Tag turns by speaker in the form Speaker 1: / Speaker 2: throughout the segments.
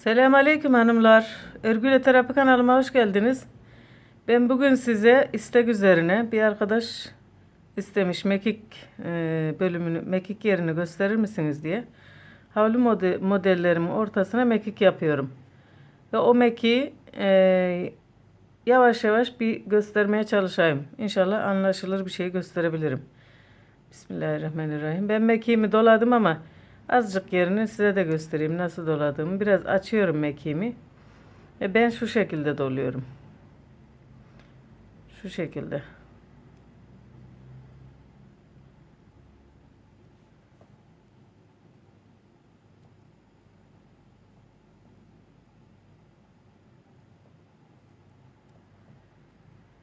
Speaker 1: Selam aleyküm hanımlar. Örgüle Terapi kanalıma hoş geldiniz. Ben bugün size istek üzerine bir arkadaş istemiş mekik e, bölümünü, mekik yerini gösterir misiniz diye. Havlu mode, modellerimin ortasına mekik yapıyorum. Ve o mekiği e, yavaş yavaş bir göstermeye çalışayım. İnşallah anlaşılır bir şey gösterebilirim. Bismillahirrahmanirrahim. Ben mekiğimi doladım ama azıcık yerini size de göstereyim nasıl doladığımı. Biraz açıyorum mekiğimi. Ve ben şu şekilde doluyorum. Şu şekilde.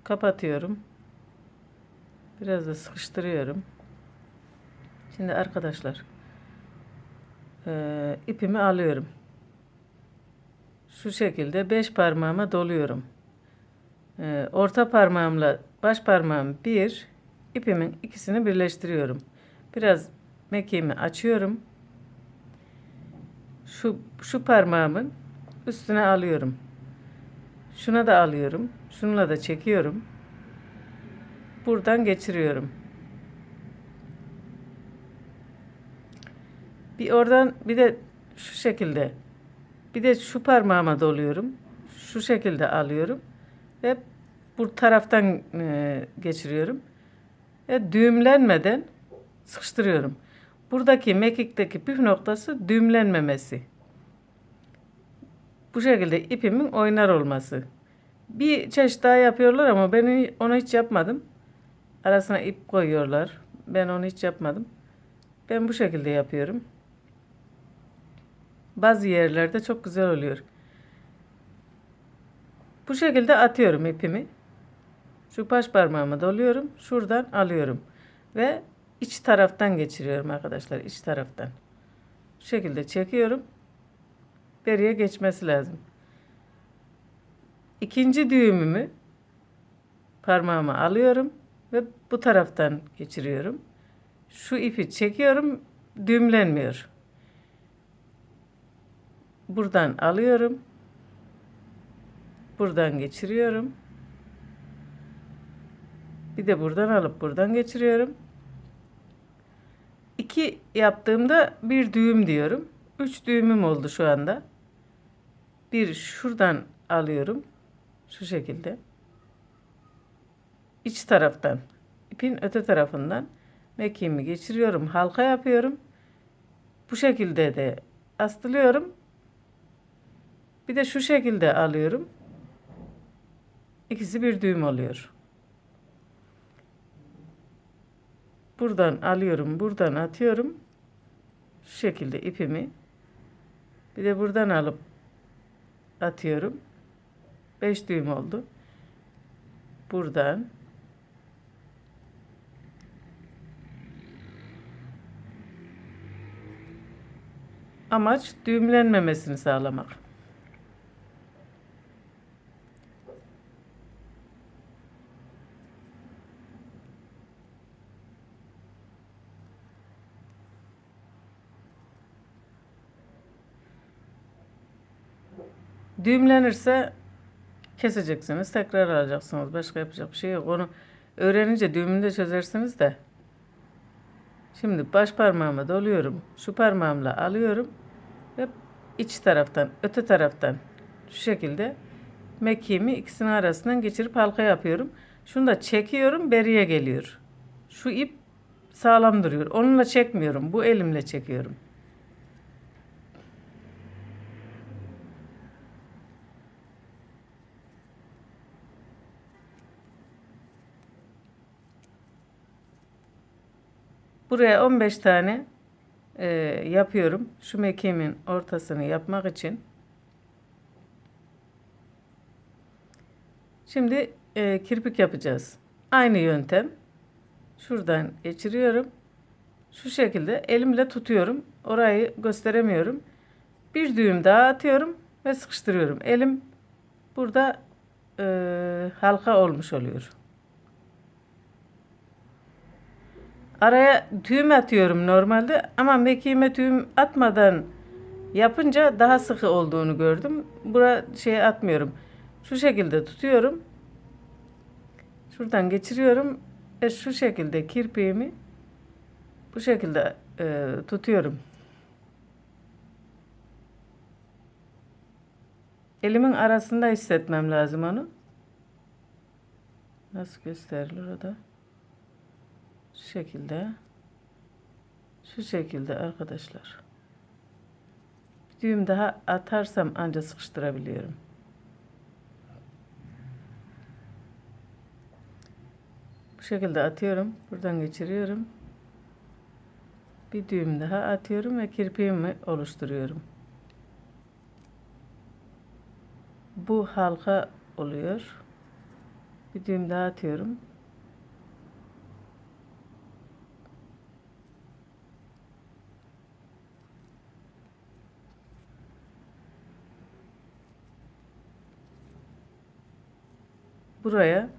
Speaker 1: Kapatıyorum. Biraz da sıkıştırıyorum. Şimdi arkadaşlar eee, ipimi alıyorum. Şu şekilde beş parmağıma doluyorum. Eee, orta parmağımla baş parmağım bir, ipimin ikisini birleştiriyorum. Biraz mekiğimi açıyorum. Şu, şu parmağımın üstüne alıyorum. Şuna da alıyorum. Şununla da çekiyorum. Buradan geçiriyorum. Bir oradan bir de şu şekilde bir de şu parmağıma doluyorum. Şu şekilde alıyorum ve bu taraftan e, geçiriyorum. Ve düğümlenmeden sıkıştırıyorum. Buradaki mekikteki püf noktası düğümlenmemesi. Bu şekilde ipimin oynar olması. Bir çeşit daha yapıyorlar ama ben onu hiç yapmadım. Arasına ip koyuyorlar. Ben onu hiç yapmadım. Ben bu şekilde yapıyorum. Bazı yerlerde çok güzel oluyor. Bu şekilde atıyorum ipimi. Şu baş parmağıma doluyorum. Şuradan alıyorum. Ve iç taraftan geçiriyorum arkadaşlar. iç taraftan. Bu şekilde çekiyorum. Beriye geçmesi lazım. İkinci düğümümü parmağıma alıyorum ve bu taraftan geçiriyorum. Şu ipi çekiyorum, düğümlenmiyor. Buradan alıyorum. Buradan geçiriyorum. Bir de buradan alıp buradan geçiriyorum. İki yaptığımda bir düğüm diyorum. Üç düğümüm oldu şu anda. Bir şuradan alıyorum. Şu şekilde. İç taraftan, ipin öte tarafından mekiğimi geçiriyorum. Halka yapıyorum. Bu şekilde de astılıyorum. Bir de şu şekilde alıyorum. İkisi bir düğüm oluyor. Buradan alıyorum, buradan atıyorum. Şu şekilde ipimi. Bir de buradan alıp atıyorum. 5 düğüm oldu. Buradan Amaç düğümlenmemesini sağlamak. Düğümlenirse keseceksiniz, tekrar alacaksınız. Başka yapacak bir şey yok. Onu öğrenince düğümünü de çözersiniz de. Şimdi baş parmağıma doluyorum. Şu parmağımla alıyorum ve iç taraftan, öte taraftan şu şekilde mekiğimi ikisinin arasından geçirip halka yapıyorum. Şunu da çekiyorum, beriye geliyor. Şu ip sağlam duruyor. Onunla çekmiyorum. Bu elimle çekiyorum. Buraya 15 tane e, yapıyorum. Şu mekiğimin ortasını yapmak için. Şimdi e, kirpik yapacağız. Aynı yöntem. Şuradan geçiriyorum. Şu şekilde elimle tutuyorum. Orayı gösteremiyorum. Bir düğüm daha atıyorum ve sıkıştırıyorum. Elim burada e, halka olmuş oluyor. Araya düğüm atıyorum normalde ama mekiğime düğüm atmadan Yapınca daha sıkı olduğunu gördüm. Bura şey atmıyorum. Şu şekilde tutuyorum. Şuradan geçiriyorum ve şu şekilde kirpiğimi bu şekilde e, tutuyorum. Elimin arasında hissetmem lazım onu. Nasıl gösterilir o da? Şu şekilde. Şu şekilde arkadaşlar. Bir düğüm daha atarsam anca sıkıştırabiliyorum. Bu şekilde atıyorum. Buradan geçiriyorum. Bir düğüm daha atıyorum ve kirpiğimi oluşturuyorum. Bu halka oluyor. Bir düğüm daha atıyorum. Buraya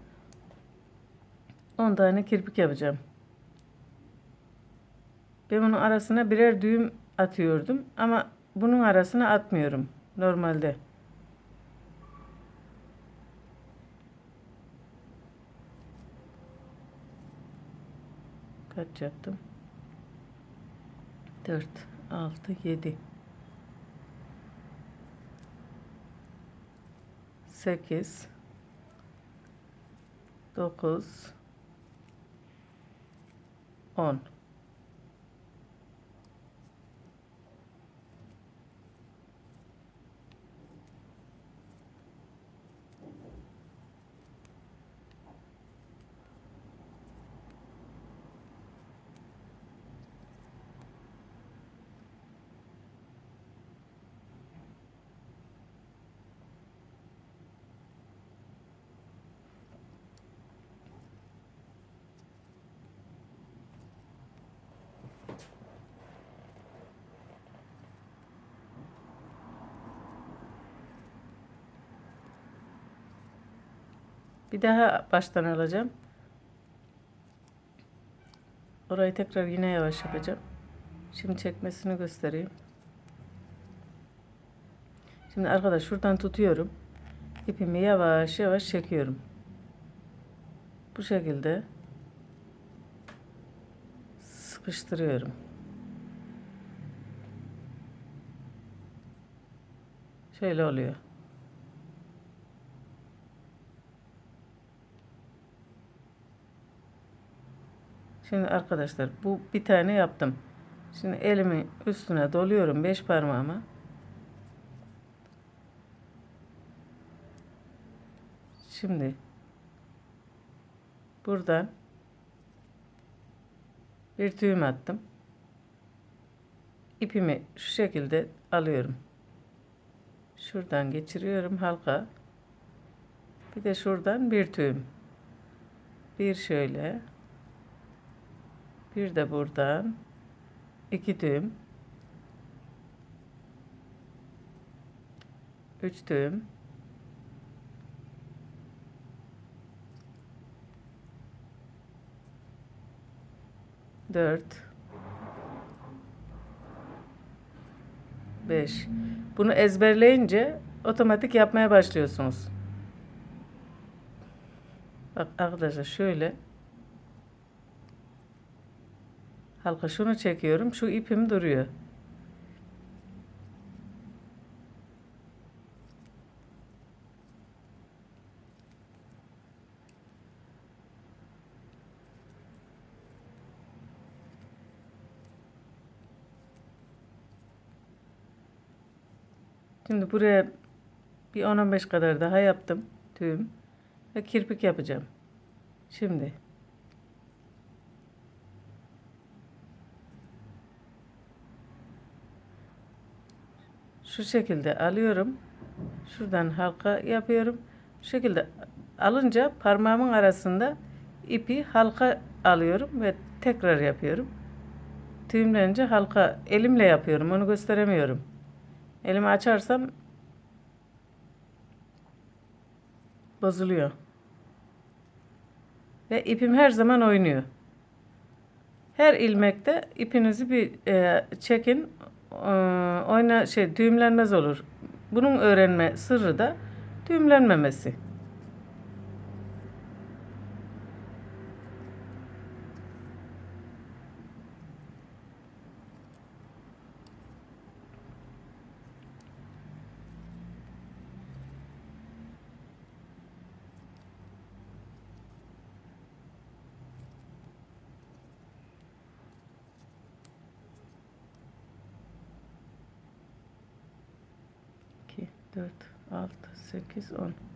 Speaker 1: 10 tane kirpik yapacağım. Ben bunun arasına birer düğüm atıyordum ama bunun arasına atmıyorum normalde. Kaç yaptım? 4, 6, 7. 8 9 10 Bir daha baştan alacağım. Orayı tekrar yine yavaş yapacağım. Şimdi çekmesini göstereyim. Şimdi arkadaş şuradan tutuyorum. İpimi yavaş yavaş çekiyorum. Bu şekilde sıkıştırıyorum. Şöyle oluyor. Şimdi arkadaşlar bu bir tane yaptım. Şimdi elimi üstüne doluyorum beş parmağıma. Şimdi buradan bir düğüm attım. İpimi şu şekilde alıyorum. Şuradan geçiriyorum halka. Bir de şuradan bir düğüm. Bir şöyle. Bir de buradan iki düğüm. Üç düğüm. Dört. Beş. Bunu ezberleyince otomatik yapmaya başlıyorsunuz. Bak arkadaşlar şöyle. Halka şunu çekiyorum. Şu ipim duruyor. Şimdi buraya bir 10-15 kadar daha yaptım. Tüm. Ve kirpik yapacağım. Şimdi. Şu şekilde alıyorum. Şuradan halka yapıyorum. Şu şekilde alınca parmağımın arasında ipi halka alıyorum ve tekrar yapıyorum. Düğümlenince halka elimle yapıyorum. Onu gösteremiyorum. Elimi açarsam bozuluyor. Ve ipim her zaman oynuyor. Her ilmekte ipinizi bir e, çekin. E, oyna şey düğümlenmez olur. Bunun öğrenme sırrı da düğümlenmemesi. 4, 6, 8, 10.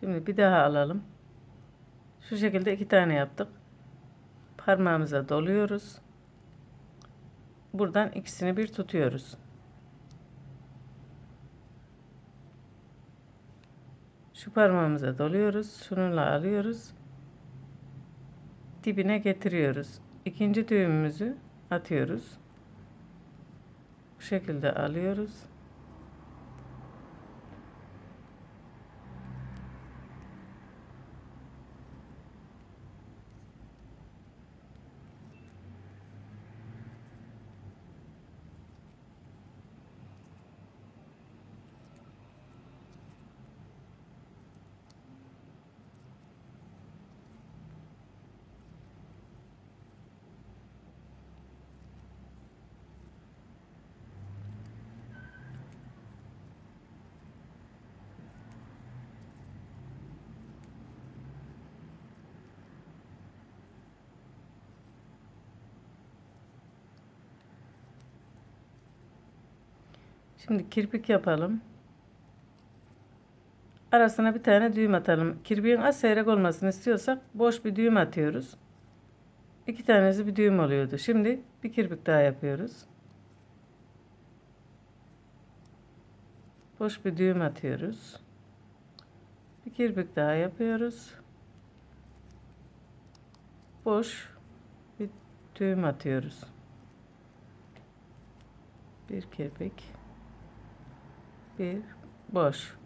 Speaker 1: Şimdi bir daha alalım. Şu şekilde iki tane yaptık. Parmağımıza doluyoruz. Buradan ikisini bir tutuyoruz. Şu parmağımıza doluyoruz. Şununla alıyoruz. Dibine getiriyoruz. İkinci düğümümüzü atıyoruz. Bu şekilde alıyoruz. Şimdi kirpik yapalım. Arasına bir tane düğüm atalım. Kirpiğin az seyrek olmasını istiyorsak boş bir düğüm atıyoruz. İki tanesi bir düğüm oluyordu. Şimdi bir kirpik daha yapıyoruz. Boş bir düğüm atıyoruz. Bir kirpik daha yapıyoruz. Boş bir düğüm atıyoruz. Bir kirpik. Bir boş.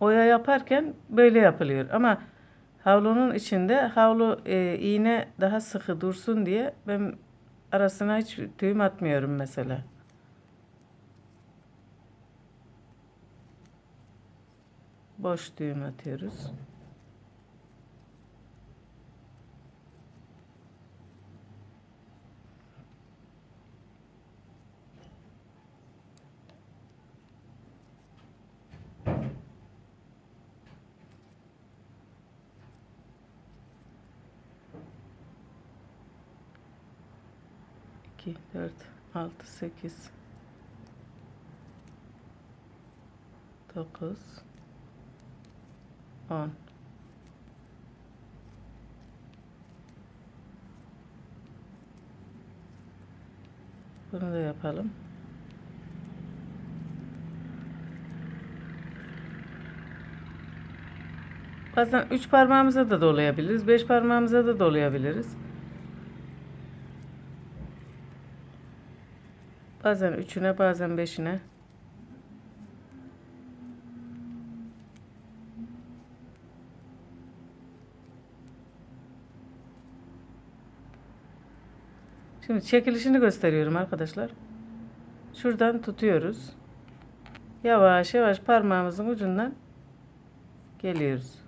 Speaker 1: Oya yaparken böyle yapılıyor ama havlunun içinde havlu e, iğne daha sıkı dursun diye ben arasına hiç düğüm atmıyorum mesela. Boş düğüm atıyoruz. İki, dört, altı, sekiz, dokuz, on. Bunu da yapalım. Bazen üç parmağımıza da dolayabiliriz. Beş parmağımıza da dolayabiliriz. Bazen üçüne bazen beşine. Şimdi çekilişini gösteriyorum arkadaşlar. Şuradan tutuyoruz. Yavaş yavaş parmağımızın ucundan geliyoruz.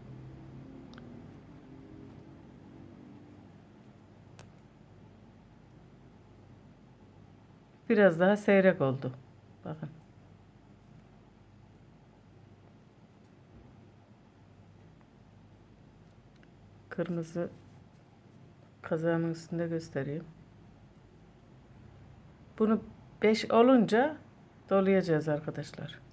Speaker 1: Biraz daha seyrek oldu. Bakın. Kırmızı kazanın üstünde göstereyim. Bunu 5 olunca dolayacağız arkadaşlar.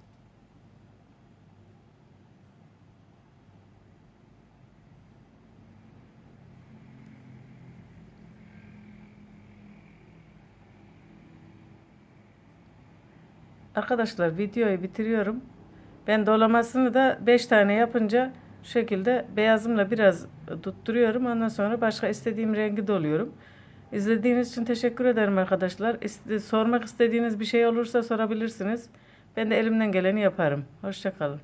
Speaker 1: Arkadaşlar videoyu bitiriyorum. Ben dolamasını da 5 tane yapınca şu şekilde beyazımla biraz tutturuyorum. Ondan sonra başka istediğim rengi doluyorum. İzlediğiniz için teşekkür ederim arkadaşlar. İste- sormak istediğiniz bir şey olursa sorabilirsiniz. Ben de elimden geleni yaparım. Hoşçakalın.